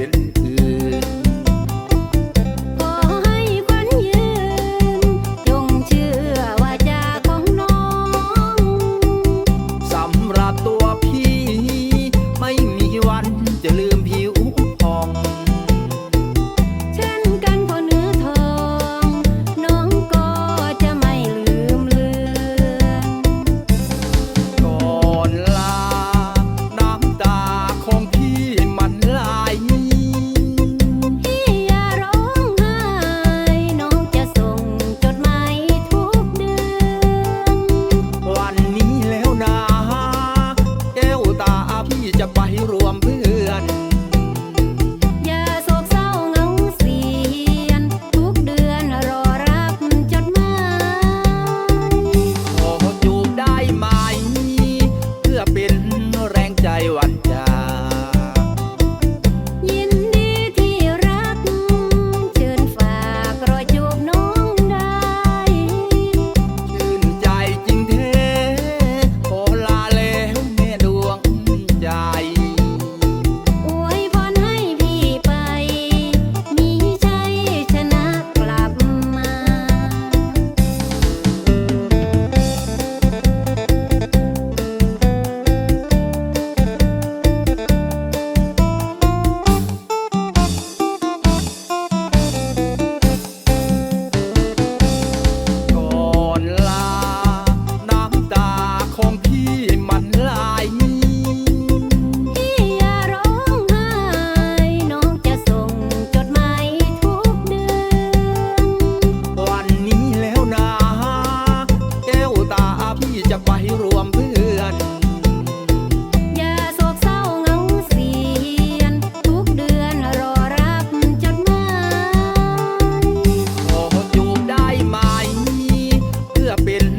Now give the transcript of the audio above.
อ จะไปรวมเพื่อน อย่าโศกเศร้าเหงาเสียน ทุกเดือนรอรับจดหมายขอจูบได้ไหม เพื่อเป็น